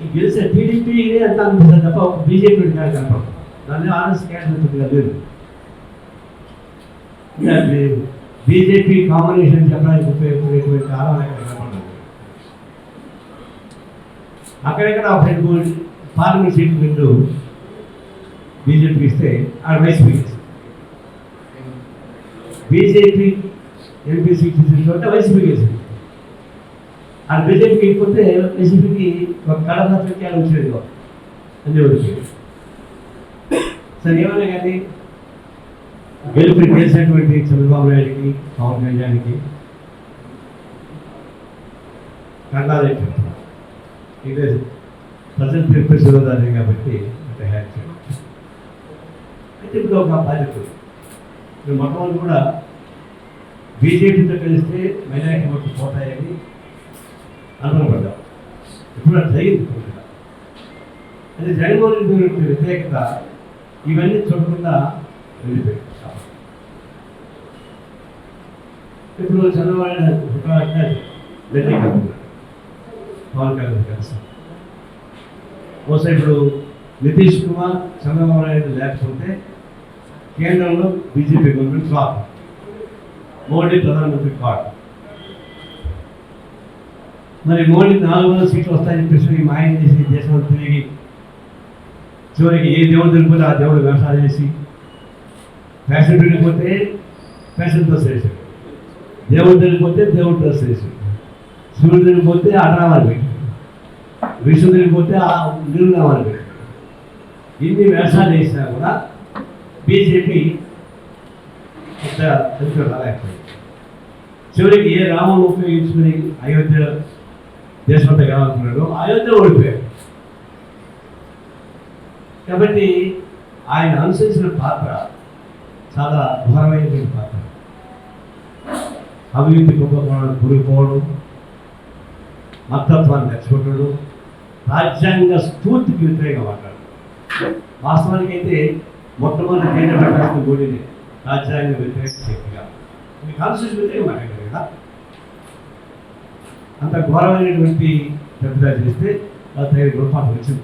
ఈ గెలిచిన టీడీపీ అంత అనిపిస్తుంది తప్ప ఒక బీజేపీ కాదు తప్ప దాన్ని ఆర్ఎస్ క్యాడర్ లేదు. బీజేపీ కాంబినేషన్ చెప్పడానికి ఉపయోగపడేటువంటి కాలం అక్కడ కనపడదు. అక్కడెక్కడ ఒక రెండు మూడు పార్లమెంట్ సీట్లు రెండు బీజేపీ ఇస్తే ఆడ వైసీపీకి ఇస్తుంది బీజేపీ ఎంపీ సీట్ తీసుకుంటే చోట వైసీపీకి వేసింది ఆ బీజేపీకి ఇకపోతే వైసీపీకి ఒక కడపత్రకి ఆడ వచ్చేది అని వచ్చి సరే ఏమైనా కానీ గెలుపు గెలిచినటువంటి చంద్రబాబు నాయుడికి పవన్ కళ్యాణ్కి కన్నాలి ఇది ప్రజలు తిరుపతి శివదారి కాబట్టి అంటే హ్యాక్ చేయడం. అయితే ఇప్పుడు ఒక బాధ్యత. మొట్టమొదటి కూడా బీజేపీతో కలిస్తే మైనారిటీ ఓట్లు పోతాయి. అనుకునపడ్డాం ఇప్పుడు అది జరిగింది అది జగన్మోహన్ రెడ్డి వ్యతిరేకత ఇవన్నీ చూడకుండా వెళ్ళిపోయింది ఇప్పుడు చంద్రబాబు నాయుడు పవన్ కళ్యాణ్ కలిసి. బహుశా ఇప్పుడు నితీష్ కుమార్ చంద్రబాబు నాయుడు లేకపోతే కేంద్రంలో బీజేపీ గవర్నమెంట్ ఫ్లాప్. మోడీ ప్రధానమంత్రి కాదు మరి మోడీ నాలుగు వందల సీట్లు వస్తాయని చెప్పేసి మాయం చేసి దేశంలో తిరిగి చివరికి ఏ దేవుడు తిరిగిపోతే ఆ దేవుడు వ్యవసాయం చేసి ఫ్యాషన్ తిరిగిపోతే ఫ్యాషన్ డ్రెస్ వేసాడు దేవుడు తిరిగిపోతే దేవుడు డ్రెస్ వేసాడు సూర్యుడు తిరిగిపోతే అటరామాలు పెట్టాడు. విష్ణు తిరిగిపోతే ఆ నిర్నామాలు పెట్టాడు. ఇన్ని వ్యవసాయాలు చేసినా కూడా బీజేపీ పెద్ద రాలేకపోయింది చివరికి ఏ రామం ఉపయోగించుకుని అయోధ్య దేశమంతా కావాలనుకున్నాడు అయోధ్య ఓడిపోయాడు. కాబట్టి ఆయన అనుసరించిన పాత్ర చాలా ఘోరమైనటువంటి పాత్ర. అభివృద్ధి కుంభకోణాలు కూలిపోవడం మతత్వాన్ని తెచ్చుకుంటాడు రాజ్యాంగ స్ఫూర్తికి వ్యతిరేకంగా మాట్లాడు వాస్తవానికి అయితే మొట్టమొదటి కేంద్ర పెట్టాల్సిన గోడిని రాజ్యాంగ వ్యతిరేక శక్తిగా. కాన్స్టిట్యూషన్ వ్యతిరేకంగా మాట్లాడారు కదా? అంత ఘోరమైనటువంటి పెద్దగా చేస్తే ఆ తగిన గుణపాఠం వచ్చింది.